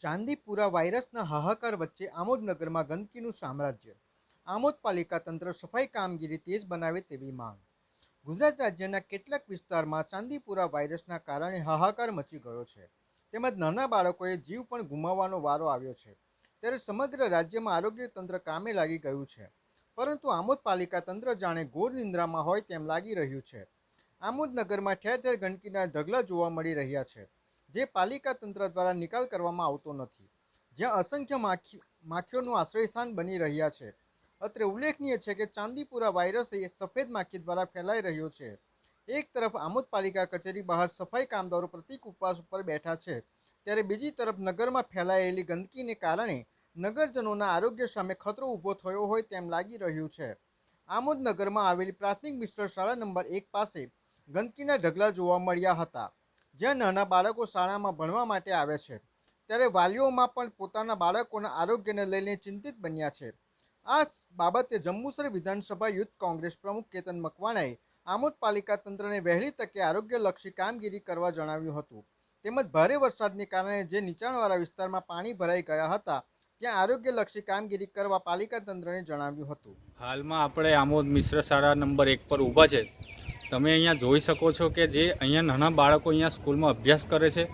ચાંદીપુરા વાયરસના હાહાકાર વચ્ચે આમોદનગરમાં ગંદકીનું સામ્રાજ્ય. આમોદ પાલિકા તંત્ર સફાઈ કામગીરી તેજ બનાવે તેવી માંગ. ગુજરાત રાજ્યના કેટલાક વિસ્તારમાં ચાંદીપુરા વાયરસના કારણે હાહાકાર મચી ગયો છે. તેમજ નાના બાળકોએ જીવ પણ ગુમાવવાનો વારો આવ્યો છે. ત્યારે સમગ્ર રાજ્યમાં આરોગ્ય તંત્ર કામે લાગી ગયું છે. પરંતુ આમોદ પાલિકા તંત્ર જાણે ઘોર નિંદ્રામાં હોય તેમ લાગી રહ્યું છે. આમોદ નગરમાં ઠેર ઠેર ગંદકીના ઢગલા જોવા મળી રહ્યા છે. જે પાલિકા તંત્ર દ્વારા નિકાલ કરવામાં આવતો નથી, જ્યાં અસંખ્ય માખી, માખીઓનું આશ્રયસ્થાન બની રહ્યા છે. અત્રે ઉલ્લેખનીય છે કે ચાંદીપુરા વાયરસ એ સફેદ માખી દ્વારા ફેલાઈ રહ્યો છે. એક તરફ આમોદ પાલિકા કચેરી બહાર સફાઈ કામદારો પ્રતિક ઉપવાસ ઉપર બેઠા છે, ત્યારે બીજી તરફ નગરમાં ફેલાયેલી ગંદકીને કારણે નગરજનોના આરોગ્ય સામે ખતરો ઊભો થયો હોય તેમ લાગી રહ્યું છે. આમોદ નગરમાં આવેલી પ્રાથમિક મિશ્ર શાળા નંબર એક પાસે ગંદકીના ઢગલા જોવા મળ્યા હતા. જ્યાં નાના બાળકો શાળામાં ભણવા માટે આવે છે. ત્યારે વાલીઓમાં પણ પોતાના બાળકોના આરોગ્યને લઈને ચિંતિત બન્યા છે. આ બાબતે જંબુસર વિધાનસભા યુથ કોંગ્રેસ પ્રમુખ કેતન મકવાણાએ આમોદ પાલિકા તંત્રને વહેલી તકે આરોગ્યલક્ષી કામગીરી કરવા જણાવ્યું હતું. તેમજ ભારે વરસાદને કારણે જે નીચાણવાળા વિસ્તારમાં પાણી ભરાઈ ગયા હતા, ત્યાં આરોગ્યલક્ષી કામગીરી કરવા પાલિકા તંત્રને જણાવ્યું હતું. હાલમાં આપણે આમોદ મિશ્ર શાળા નંબર એક પર ઊભા છે. તમે અહીંયા જોઈ શકો છો કે જે અહીંયા નાના બાળકો અહીંયા સ્કૂલમાં અભ્યાસ કરે છે,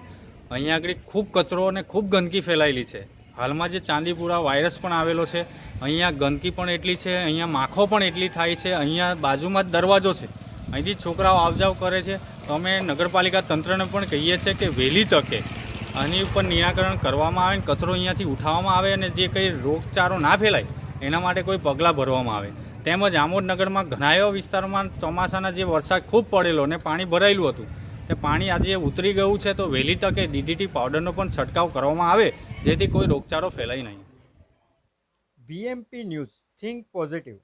અહીંયા આગળ ખૂબ કચરો અને ખૂબ ગંદકી ફેલાયેલી છે. હાલમાં જે ચાંદીપુરા વાયરસ પણ આવેલો છે, અહીંયા ગંદકી પણ એટલી છે, અહીંયા માખો પણ એટલી થાય છે, અહીંયા બાજુમાં જ દરવાજો છે. અહીંથી છોકરાઓ આવજાવ કરે છે. તો અમે નગરપાલિકા તંત્રને પણ કહીએ છીએ કે વહેલી તકે આની ઉપર નિરાકરણ કરવામાં આવે ને કચરો અહીંયાથી ઉઠાવવામાં આવે અને જે કંઈ રોગચારો ના ફેલાય, એના માટે કોઈ પગલાં ભરવામાં આવે. તેમજ આમોદનગરમાં ઘણાયો વિસ્તારમાં ચોમાસાના જે વરસાદ ખૂબ પડેલો અને પાણી ભરાયેલું હતું, તે પાણી આજે ઉતરી ગયું છે તો વહેલી તકે ડીડીટી પાવડરનો પણ છંટકાવ કરવામાં આવે, જેથી કોઈ રોગચાળો ફેલાય નહીં. BMP news, think positive.